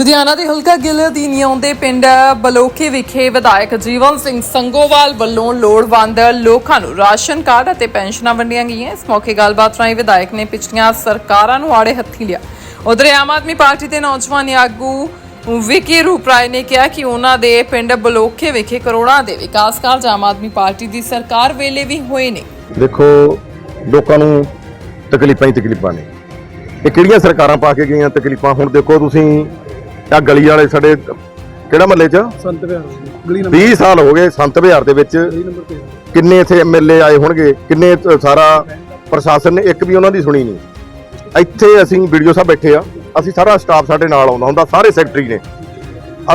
ਲੁਧਿਆਣਾ ਦੇ ਹਲਕਾ ਗਿੱਲ ਅਧੀਨ ਆਉਂਦੇ ਪਿੰਡ ਬਲੋਕੇ ਵਿਖੇ ਵਿਧਾਇਕ ਜੀਵਨ ਸਿੰਘ ਸੰਗੋਵਾਲ ਵੱਲੋਂ ਲੋੜਵੰਦ ਲੋਕਾਂ ਨੂੰ ਰਾਸ਼ਨ ਕਾਰਡ ਅਤੇ ਪੈਨਸ਼ਨਾਂ ਵੰਡੀਆਂ ਗਈਆਂ। ਇਸ ਮੌਕੇ ਗੱਲਬਾਤ ਰਾਹੀਂ ਵਿਧਾਇਕ ਨੇ ਪਿਛਲੀਆਂ ਸਰਕਾਰਾਂ ਨੂੰ ਆੜੇ ਹੱਥੀ ਲਿਆ। ਉਧਰ ਆਮ ਆਦਮੀ ਪਾਰਟੀ ਦੇ ਨੌਜਵਾਨ ਆਗੂ ਵਿਕੀ ਰੂਪਰਾਏ ਨੇ ਕਿਹਾ ਕਿ ਉਹਨਾਂ ਦੇ ਪਿੰਡ ਬਲੋਕੇ ਵਿਖੇ ਕਰੋੜਾਂ ਦੇ ਵਿਕਾਸ ਕਾਰਜ ਆਮ ਆਦਮੀ ਪਾਰਟੀ ਦੀ ਸਰਕਾਰ ਵੇਲੇ ਵੀ ਹੋਏ ਨੇ। ਦੇਖੋ, ਲੋਕਾਂ ਨੂੰ ਤਕਲੀਫਾਂ ਹੀ ਤਕਲੀਫਾਂ ਨੇ। ਇਹ ਕਿਹੜੀਆਂ ਸਰਕਾਰਾਂ ਪਾ ਕੇ ਗਈਆਂ ਤਕਲੀਫਾਂ? ਹੁਣ ਦੇਖੋ, ਤੁਸੀਂ ਆ ਗਲੀ ਵਾਲੇ ਸਾਡੇ ਕਿਹੜਾ ਮਹੱਲੇ 'ਚ? ਸੰਤ ਵਿਹਾਰ ਗਲੀ ਨੰਬਰ 20 ਸਾਲ ਹੋ ਗਏ ਸੰਤ ਵਿਹਾਰ ਦੇ ਵਿੱਚ। ਗਲੀ ਨੰਬਰ 13 ਕਿੰਨੇ ਇੱਥੇ ਐਮਐਲਏ ਆਏ ਹੋਣਗੇ? ਕਿੰਨੇ ਤ- ਸਾਰਾ ਪ੍ਰਸ਼ਾਸਨ ਨੇ ਇੱਕ ਵੀ ਉਹਨਾਂ ਦੀ ਸੁਣੀ ਨਹੀਂ। ਇੱਥੇ ਅਸੀਂ ਵੀਡੀਓ ਸਾਹਿਬ ਬੈਠੇ ਆ। ਅਸੀਂ ਸਾਰਾ ਸਟਾਫ ਸਾਡੇ ਨਾਲ ਆਉਂਦਾ ਹੁੰਦਾ ਸਾਰੇ ਸੈਕਟਰੀ ਨੇ।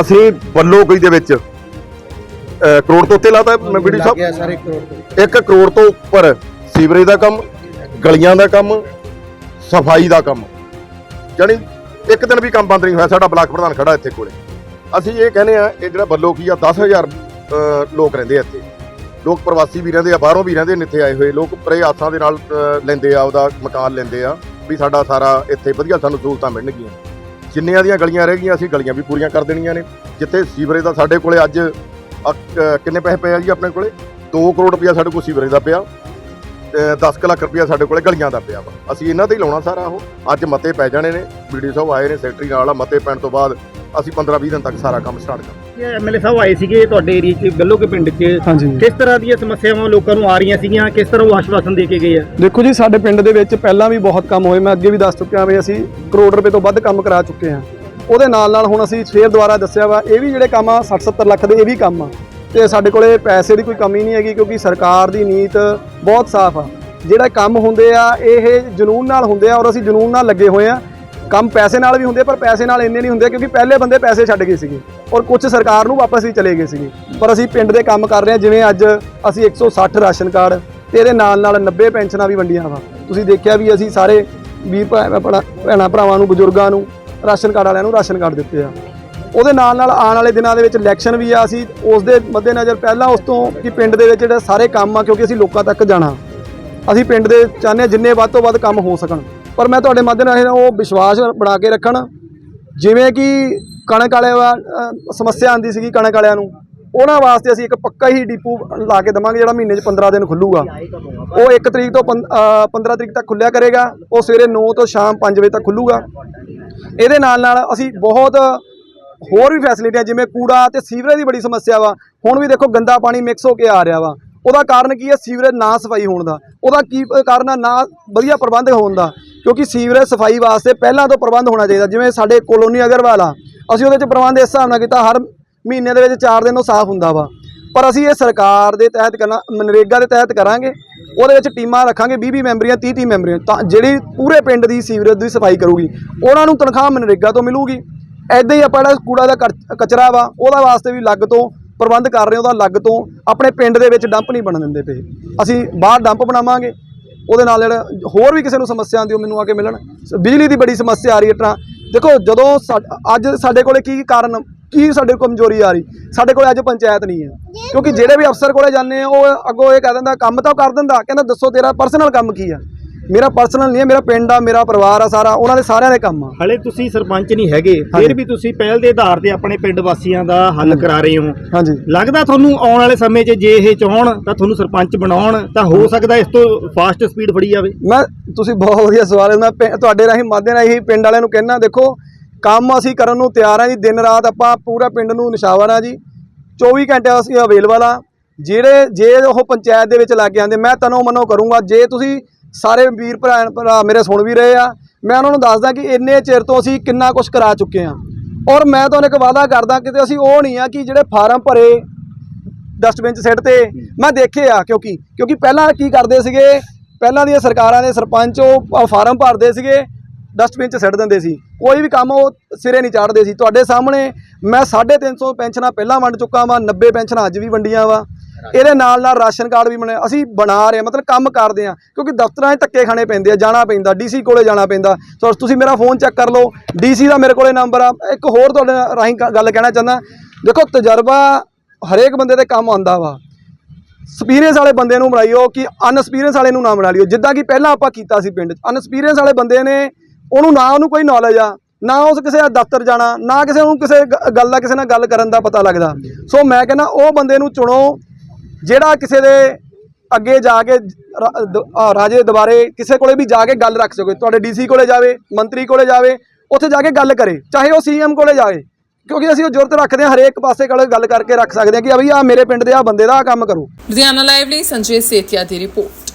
ਅਸੀਂ ਵੱਲੋਂ ਕੋਈ ਦੇ ਵਿੱਚ ਅਹ, ਕਰੋੜ ਤੋਂ ਉੱਤੇ ਲਾਤਾ ਮੈਂ ਵੀਡੀਓ ਸਾਹਿਬ। ਸਾਰੇ ਕਰੋੜ ਤੋਂ 1 ਕਰੋੜ ਤੋਂ ਉੱਪਰ ਸੀਵਰੇਜ ਦਾ ਕੰਮ ਗਲੀਆਂ ਦਾ ਕੰਮ ਸਫ਼ਾਈ ਦਾ ਕੰਮ। ਜਾਣੀ ਇੱਕ ਦਿਨ ਵੀ ਕੰਮ ਬੰਦ ਨਹੀਂ ਹੋਇਆ ਸਾਡਾ ਬਲਾਕ ਪ੍ਰਧਾਨ ਖੜਾ ਇੱਥੇ ਕੋਲੇ। ਅਸੀਂ ਇਹ ਕਹਿੰਦੇ ਆ ਇਹ ਜਿਹੜਾ ਬੱਲੋ ਕੀ ਆ 10000 ਅ, ਲੋਕ ਰਹਿੰਦੇ ਆ ਇੱਥੇ। ਲੋਕ ਪ੍ਰਵਾਸੀ ਵੀ ਰਹਿੰਦੇ ਆ ਬਾਹਰੋਂ ਵੀ ਰਹਿੰਦੇ ਨੇ ਇੱਥੇ ਆਏ ਹੋਏ। ਲੋਕ ਪਰੇ ਆਸਾਂ ਦੇ ਨਾਲ ਲੈਂਦੇ ਆ ਉਹਦਾ ਮਕਾਨ ਲੈਂਦੇ ਆ ਵੀ ਸਾਡਾ ਸਾਰਾ ਇੱਥੇ ਵਧੀਆ ਸਾਨੂੰ ਸਹੂਲਤਾਂ ਮਿਲਣਗੀਆਂ। ਜਿੰਨੀਆਂ ਦੀਆਂ ਗਲੀਆਂ ਰਹਿ ਗਈਆਂ ਅਸੀਂ ਗਲੀਆਂ ਵੀ ਪੂਰੀਆਂ ਕਰ ਦੇਣੀਆਂ ਨੇ। ਜਿੱਥੇ ਸੀਵਰੇਜ ਦਾ ਸਾਡੇ ਕੋਲੇ ਅੱਜ ਅ, ਕਿੰਨੇ ਪੈਸੇ ਪਏ ਆ ਜੀ ਆਪਣੇ ਕੋਲੇ? 2 ਕਰੋੜ ਰੁਪਇਆ ਸਾਡੇ ਕੋਲ ਸੀਵਰੇਜ ਦਾ ਪਿਆ। 10 ਕੁ ਲੱਖ ਰੁਪਇਆ ਸਾਡੇ ਕੋਲੇ ਗਲੀਆਂ ਦਾ ਪਿਆ ਵਾ। ਅਸੀਂ ਇਹਨਾਂ ਤੇ ਹੀ ਲਾਉਣਾ ਸਾਰਾ ਉਹ। ਅੱਜ ਮਤੇ ਪੈ ਜਾਣੇ ਨੇ ਵੀਡੀਓ ਸਾਹਿਬ ਆਏ ਨੇ ਸੈਕਟਰੀ ਨਾਲ ਆ ਮਤੇ ਪੈਣ ਤੋਂ ਬਾਅਦ ਅਸੀਂ 15-20 ਦਿਨ ਤੱਕ ਸਾਰਾ ਕੰਮ ਸਟਾਰਟ ਕਰਾਂਗੇ ਐਮਐਲਏ ਸਾਹਿਬ ਆਏ ਸੀਗੇ ਤੁਹਾਡੇ ਏਰੀਆ 'ਚ ਗੱਲੋ ਕੇ ਪਿੰਡ 'ਚ। ਹਾਂਜੀ। ਕਿਸ ਤਰ੍ਹਾਂ ਦੀਆਂ ਸਮੱਸਿਆਵਾਂ ਲੋਕਾਂ ਨੂੰ ਆ ਰਹੀਆਂ ਸੀਗੀਆਂ? ਕਿਸ ਤਰ੍ਹਾਂ ਉਹ ਆਸ਼ਵਾਸਨ ਦੇ ਕੇ ਗਏ ਆ? ਦੇਖੋ ਜੀ ਸਾਡੇ ਪਿੰਡ ਦੇ ਵਿੱਚ ਪਹਿਲਾਂ ਵੀ ਬਹੁਤ ਕੰਮ ਹੋਏ। ਮੈਂ ਅੱਗੇ ਵੀ ਦੱਸ ਚੁੱਕਿਆ ਵੀ ਅਸੀਂ ਕਰੋੜ ਰੁਪਏ ਤੋਂ ਵੱਧ ਕੰਮ ਕਰਾ ਚੁੱਕੇ ਹਾਂ। ਉਹਦੇ ਨਾਲ ਨਾਲ ਹੁਣ ਅਸੀਂ ਫੇਰ ਦੁਬਾਰਾ ਦੱਸਿਆ ਵਾ ਇਹ ਵੀ ਜਿਹੜੇ ਕੰਮ ਆ 60 70 ਲੱਖ ਦੇ ਇਹ ਵੀ ਕੰਮ ਆ। ਤੇ ਸਾਡੇ ਕੋਲੇ ਪੈਸੇ ਦੀ ਕੋਈ ਕਮੀ ਨਹੀਂ ਹੈਗੀ ਕਿਉਂਕਿ ਸਰਕਾਰ ਦੀ ਨੀਤ ਬਹੁਤ ਸਾਫ਼ ਆ। ਜਿਹੜਾ ਕੰਮ ਹੁੰਦੇ ਆ, ਇਹ ਜਨੂਨ ਨਾਲ ਹੁੰਦੇ ਆ ਔਰ ਅਸੀਂ ਜਨੂਨ ਨਾਲ ਲੱਗੇ ਹੋਏ ਆ। ਕੰਮ ਪੈਸੇ ਨਾਲ ਵੀ ਹੁੰਦੇ ਪਰ ਪੈਸੇ ਨਾਲ ਇੰਨੇ ਨਹੀਂ ਹੁੰਦੇ ਕਿਉਂਕਿ ਪਹਿਲੇ ਬੰਦੇ ਪੈਸੇ ਛੱਡ ਗਏ ਸੀਗੇ ਔਰ ਕੁਝ ਸਰਕਾਰ ਨੂੰ ਵਾਪਸ ਵੀ ਚਲੇ ਗਏ ਸੀਗੇ। ਪਰ ਅਸੀਂ ਪਿੰਡ ਦੇ ਕੰਮ ਕਰ ਰਹੇ ਹਾਂ ਜਿਵੇਂ ਅੱਜ ਅਸੀਂ 160 ਰਾਸ਼ਨ ਕਾਰਡ ਤੇ ਇਹਦੇ ਨਾਲ ਨਾਲ 90 ਪੈਨਸ਼ਨਾਂ ਵੀ ਵੰਡੀਆਂ ਵਾ। ਤੁਸੀਂ ਦੇਖਿਆ ਵੀ ਅਸੀਂ ਸਾਰੇ ਵੀਰ ਭੈ- ਭੈਣਾਂ ਭੈਣਾਂ ਭਰਾਵਾਂ ਨੂੰ, ਬਜ਼ੁਰਗਾਂ ਨੂੰ ਰਾਸ਼ਨ ਕਾਰਡ ਵਾਲਿਆਂ ਨੂੰ ਰਾਸ਼ਨ ਕਾਰਡ ਦਿੱਤੇ ਆ। ਉਹਦੇ ਨਾਲ ਨਾਲ ਆਉਣ ਵਾਲੇ ਦਿਨਾਂ ਦੇ ਵਿੱਚ ਇਲੈਕਸ਼ਨ ਵੀ ਆ ਅਸੀਂ ਉਸ ਦੇ ਮੱਦੇਨਜ਼ਰ ਪਹਿਲਾਂ ਉਸ ਤੋਂ ਕਿ ਪਿੰਡ ਦੇ ਵਿੱਚ ਜਿਹੜੇ ਸਾਰੇ ਕੰਮ ਆ ਕਿਉਂਕਿ ਅਸੀਂ ਲੋਕਾਂ ਤੱਕ ਜਾਣਾ। ਅਸੀਂ ਪਿੰਡ ਦੇ ਚਾਹੁੰਦੇ ਹਾਂ ਜਿੰਨੇ ਵੱਧ ਤੋਂ ਵੱਧ ਕੰਮ ਹੋ ਸਕਣ। ਪਰ ਮੈਂ ਤੁਹਾਡੇ ਮੱਦੇਨਜ਼ਰ ਉਹ ਵਿਸ਼ਵਾਸ ਬਣਾ ਕੇ ਰੱਖਣ ਜਿਵੇਂ ਕਿ ਕਣਕ ਵਾਲਿਆਂ ਵਾ ਸਮੱਸਿਆ ਆਂਦੀ ਸੀਗੀ ਕਣਕ ਵਾਲਿਆਂ ਨੂੰ। ਉਹਨਾਂ ਵਾਸਤੇ ਅਸੀਂ ਇੱਕ ਪੱਕਾ ਹੀ ਡਿਪੂ ਲਾ ਕੇ ਦਵਾਂਗੇ ਜਿਹੜਾ ਮਹੀਨੇ 'ਚ 15 ਦਿਨ ਖੁੱਲੂਗਾ। ਉਹ 1 ਤਰੀਕ ਤੋਂ ਪੰ- ਅ, 15 ਤਰੀਕ ਤੱਕ ਖੁੱਲਿਆ ਕਰੇਗਾ। ਉਹ ਸਵੇਰੇ 9 ਤੋਂ ਸ਼ਾਮ 5 ਵਜੇ ਤੱਕ ਖੁੱਲੂਗਾ। ਇਹਦੇ ਨਾਲ ਨਾਲ ਅਸੀਂ ਬਹੁਤ ਹੋਰ ਵੀ ਫੈਸਿਲਿਟੀਆਂ ਜਿਵੇਂ ਕੂੜਾ ਤੇ ਸੀਵਰੇਜ ਦੀ ਬੜੀ ਸਮੱਸਿਆ ਵਾ। ਹੁਣ ਵੀ ਦੇਖੋ ਗੰਦਾ ਪਾਣੀ ਮਿਕਸ ਹੋ ਕੇ ਆ ਰਿਹਾ ਵਾ। ਉਹਦਾ ਕਾਰਨ ਕੀ ਹੈ ਸੀਵਰੇਜ ਨਾ ਸਫ਼ਾਈ ਹੋਣ ਦਾ। ਉਹਦਾ ਕੀ ਕਾਰਨ ਆ? ਨਾ ਵਧੀਆ ਪ੍ਰਬੰਧ ਹੋਣ ਦਾ। ਕਿਉਂਕਿ ਸੀਵਰੇਜ ਸਫ਼ਾਈ ਵਾਸਤੇ ਪਹਿਲਾਂ ਤੋਂ ਪ੍ਰਬੰਧ ਹੋਣਾ ਚਾਹੀਦਾ। ਜਿਵੇਂ ਸਾਡੇ ਕੋਲੋਨੀ ਅਗਰਵਾਲ ਆ, ਅਸੀਂ ਉਹਦੇ 'ਚ ਪ੍ਰਬੰਧ ਇਸ ਹਿਸਾਬ ਨਾਲ ਕੀਤਾ, ਹਰ ਮਹੀਨੇ ਦੇ ਵਿੱਚ 4 ਦਿਨ ਉਹ ਸਾਫ਼ ਹੁੰਦਾ ਵਾ। ਪਰ ਅਸੀਂ ਇਹ ਸਰਕਾਰ ਦੇ ਤਹਿਤ ਕਰਨਾ, ਮਨਰੇਗਾ ਦੇ ਤਹਿਤ ਕਰਾਂਗੇ। ਉਹਦੇ ਵਿੱਚ ਟੀਮਾਂ ਰੱਖਾਂਗੇ 20 20 ਮੈਂਬਰੀਆਂ 30 30 ਮੈਂਬਰੀਆਂ। ਤਾਂ ਜਿਹੜੀ ਪੂਰੇ ਪਿੰਡ ਦੀ ਸੀਵਰੇਜ ਦੀ ਸਫ਼ਾਈ ਕਰੂਗੀ, ਉਹਨਾਂ ਨੂੰ ਤਨਖਾਹ ਮਨਰੇਗਾ ਤੋਂ ਮਿਲੂਗੀ। ਐਦਾਂ ਹੀ ਆਪਾਂ ਜਿਹੜਾ ਕੂੜਾ ਦਾ ਕਚਰਾ ਵਾ, ਉਹਦਾ ਵਾਸਤੇ ਵੀ ਲੱਗ ਤੋਂ ਪ੍ਰਬੰਧ ਕਰ ਰਹੇ ਉਹਦਾ ਲੱਗ ਤੋਂ ਆਪਣੇ ਪਿੰਡ ਦੇ ਵਿੱਚ ਡੰਪ ਨਹੀਂ ਬਣਨ ਦਿੰਦੇ ਪਏ। ਅਸੀਂ ਬਾਹਰ ਡੰਪ ਬਣਾਵਾਂਗੇ, ਉਹਦੇ ਨਾਲ ਜਿਹੜਾ ਹੋਰ ਵੀ ਕਿਸੇ ਨੂੰ ਸਮੱਸਿਆ ਆਉਂਦੀ, ਉਹ ਮੈਨੂੰ ਆ ਕੇ ਮਿਲਣ। ਸ- ਬਿਜਲੀ ਦੀ ਬੜੀ ਸਮੱਸਿਆ ਆ ਰਹੀ ਹੈ ਟਰਾਂ। ਦੇਖੋ, ਜਦੋਂ ਸਾ- ਅੱਜ ਸਾਡੇ ਕੋਲੇ ਕੀ ਕਾਰਨ, ਕੀ ਸਾਡੇ ਕੋਲ ਕਮਜ਼ੋਰੀ ਆ ਰਹੀ? ਸਾਡੇ ਕੋਲੇ ਅੱਜ ਪੰਚਾਇਤ ਨਹੀਂ ਹੈ। ਕਿਉਂਕਿ ਜਿਹੜੇ ਵੀ ਅਫਸਰ ਕੋਲੇ ਜਾਂਦੇ ਆ, ਉਹ ਅੱਗੋਂ ਇਹ ਕਹਿ ਦਿੰਦਾ, ਕੰਮ ਤਾਂ ਉਹ ਕਰ ਦਿੰਦਾ। ਕਹਿੰਦਾ, ਦੱਸੋ ਤੇਰਾ ਪਰਸਨਲ ਕੰਮ ਕੀ ਆ? ਮੇਰਾ ਪਰਸਨਲ ਨਹੀਂ ਹੈ ਮੇਰਾ ਪਿੰਡ ਆ ਮੇਰਾ ਪਰਿਵਾਰ ਆ ਸਾਰਾ ਉਹਨਾਂ ਦੇ ਸਾਰਿਆਂ ਦੇ ਕੰਮ ਆ। ਹਲੇ ਤੁਸੀਂ ਸਰਪੰਚ ਨਹੀਂ ਹੈਗੇ ਫਿਰ ਵੀ ਤੁਸੀਂ ਪਹਿਲ ਦੇ ਆਧਾਰ ਤੇ ਆਪਣੇ ਪਿੰਡ ਵਾਸੀਆਂ ਦਾ ਹੱਲ ਕਰਾ ਰਹੇ ਹੋ। ਹਾਂਜੀ। ਲੱਗਦਾ ਤੁਹਾਨੂੰ ਆਉਣ ਵਾਲੇ ਸਮੇਂ 'ਚ ਜੇ ਇਹ ਚਾਹਣ ਤਾਂ ਤੁਹਾਨੂੰ ਸਰਪੰਚ ਬਣਾਉਣ ਤਾਂ ਹੋ ਸਕਦਾ ਇਸ ਤੋਂ ਫਾਸਟ ਸਪੀਡ ਫੜੀ ਜਾਵੇ। ਮੈਂ ਤੁਸੀਂ ਬਹੁਤ ਵਧੀਆ ਸਵਾਲ ਹੈ ਮੈਂ ਤੁਹਾਡੇ ਰਾਹੀਂ ਮਾਧਿਅਮ ਰਾਹੀਂ ਪਿੰਡ ਵਾਲਿਆਂ ਨੂੰ ਕਹਿਣਾ ਦੇਖੋ ਕੰਮ ਅਸੀਂ ਕਰਨ ਨੂੰ ਤਿਆਰ ਹਾਂ ਜੀ ਦਿਨ ਰਾਤ ਆਪਾਂ ਪੂਰਾ ਪਿੰਡ ਨੂੰ ਨਿਸ਼ਾਵਰ ਆ ਜੀ 24 ਘੰਟੇ ਅਸੀਂ ਅਵੇਲੇਬਲ ਆ ਜਿਹੜੇ ਜੇ ਉਹ ਪੰਚਾਇਤ ਦੇ ਵਿੱਚ ਲੱਗ ਜਾਂਦੇ ਮੈਂ ਤਨੋ ਮਨੋ ਕਰੂੰਗਾ ਜੇ ਤੁਸੀਂ ਸਾਰੇ ਵੀਰ ਭਰਾ ਭਰਾ ਮੇਰੇ ਸੁਣ ਵੀ ਰਹੇ ਆ। ਮੈਂ ਉਹਨਾਂ ਨੂੰ ਦੱਸਦਾ ਕਿ ਇੰਨੇ ਚਿਰ ਤੋਂ ਅਸੀਂ ਕਿੰਨਾ ਕੁਝ ਕਰਾ ਚੁੱਕੇ ਹਾਂ ਔਰ ਮੈਂ ਤੁਹਾਨੂੰ ਇੱਕ ਵਾਅਦਾ ਕਰਦਾ ਕਿ ਅਸੀਂ ਉਹ ਨਹੀਂ ਆ ਕਿ ਜਿਹੜੇ ਫਾਰਮ ਭਰੇ ਡਸਟਬਿਨ 'ਚ ਸਿੱਟ ਤੇ ਮੈਂ ਦੇਖੇ ਆ ਕਿਉਂਕਿ ਕਿਉਂਕਿ ਪਹਿਲਾਂ ਕੀ ਕਰਦੇ ਸੀਗੇ, ਪਹਿਲਾਂ ਦੀਆਂ ਸਰਕਾਰਾਂ ਦੇ ਸਰਪੰਚ ਉਹ ਫਾਰਮ ਭਰਦੇ ਸੀਗੇ ਡਸਟਬਿਨ 'ਚ ਸਿੱਟ ਦਿੰਦੇ ਸੀ। ਕੋਈ ਵੀ ਕੰਮ ਉਹ ਸਿਰੇ ਨਹੀਂ ਚਾੜਦੇ ਸੀ। ਤੁਹਾਡੇ ਸਾਹਮਣੇ ਮੈਂ 350 ਪੈਨਸ਼ਨਾਂ ਪਹਿਲਾਂ ਵੰਡ ਚੁੱਕਾ ਵਾਂ 90 ਪੈਨਸ਼ਨਾਂ ਅੱਜ ਵੀ ਵੰਡੀਆਂ ਵਾ। ਇਹਦੇ ਨਾਲ ਨਾਲ ਰਾਸ਼ਨ ਕਾਰਡ ਵੀ ਬਣੇ, ਅਸੀਂ ਬਣਾ ਰਹੇ ਹਾਂ, ਮਤਲਬ ਕੰਮ ਕਰਦੇ ਆ ਕਿਉਂਕਿ ਦਫ਼ਤਰਾਂ 'ਚ ਧੱਕੇ ਖਾਣੇ ਪੈਂਦੇ ਆ, ਜਾਣਾ ਪੈਂਦਾ, ਡੀਸੀ ਕੋਲੇ ਜਾਣਾ ਪੈਂਦਾ। ਸੋ ਤੁਸੀਂ ਮੇਰਾ ਫੋਨ ਚੈੱਕ ਕਰ ਲਓ, ਡੀਸੀ ਦਾ ਮੇਰੇ ਕੋਲੇ ਨੰਬਰ ਆ। ਇੱਕ ਹੋਰ ਤੁਹਾਡੇ ਰਾਹੀਂ ਗ- ਗੱਲ ਕਹਿਣਾ ਚਾਹੁੰਦਾ, ਦੇਖੋ ਤਜਰਬਾ ਹਰੇਕ ਬੰਦੇ ਦੇ ਕੰਮ ਆਉਂਦਾ ਵਾ। ਐਕਸਪੀਰੀਅੰਸ ਵਾਲੇ ਬੰਦੇ ਨੂੰ ਬਣਾਈਓ ਕਿ ਅਨਐਕਸਪੀਰੀਅੰਸ ਵਾਲੇ ਨੂੰ ਨਾ ਬਣਾ ਲਿਓ। ਜਿੱਦਾਂ ਕਿ ਪਹਿਲਾਂ ਆਪਾਂ ਕੀਤਾ ਸੀ ਪਿੰਡ 'ਚ ਅਨਐਕਸਪੀਰੀਅੰਸ ਵਾਲੇ ਬੰਦੇ ਨੇ, ਉਹਨੂੰ ਨਾ ਉਹਨੂੰ ਕੋਈ ਨੌਲੇਜ ਆ, ਨਾ ਉਸ ਕਿਸੇ ਦਾ ਦਫ਼ਤਰ ਜਾਣਾ, ਨਾ ਕਿਸੇ ਨੂੰ ਕਿਸੇ ਗ- ਗੱਲ ਦਾ, ਕਿਸੇ ਨਾਲ ਗੱਲ ਕਰਨ ਦਾ ਪਤਾ ਲੱਗਦਾ। ਸੋ ਮੈਂ ਕਹਿੰਦਾ ਉਹ ਬੰਦੇ ਨੂੰ ਚੁਣੋ ਜਿਹੜਾ ਕਿਸੇ ਦੇ ਅੱਗੇ ਜਾ ਕੇ ਰਾਜੇ ਦੁਬਾਰੇ ਕਿਸੇ ਕੋਲੇ ਵੀ ਜਾ ਕੇ ਗੱਲ ਰੱਖ ਸਕੇ, ਤੁਹਾਡੇ ਡੀਸੀ ਕੋਲੇ ਜਾਵੇ, ਮੰਤਰੀ ਕੋਲੇ ਜਾਵੇ, ਉੱਥੇ ਜਾ ਕੇ ਗੱਲ ਕਰੇ, ਚਾਹੇ ਉਹ ਸੀਐਮ ਕੋਲੇ ਜਾਵੇ। ਕਿਉਂਕਿ ਅਸੀਂ ਉਹ ਜ਼ਰੂਰਤ ਰੱਖਦੇ ਹਾਂ, ਹਰੇਕ ਪਾਸੇ ਕੋਲੇ ਗੱਲ ਕਰਕੇ ਰੱਖ ਸਕਦੇ ਹਾਂ ਕਿ ਅਭੀ ਵੀ ਆ ਮੇਰੇ ਪਿੰਡ ਦੇ ਆ ਬੰਦੇ ਦਾ ਆਹ ਕੰਮ ਕਰੋ। ਲੁਧਿਆਣਾ ਲਾਈਵ ਲਈ ਸੰਜੇ ਸੇਤੀਆ ਦੀ ਰਿਪੋਰਟ।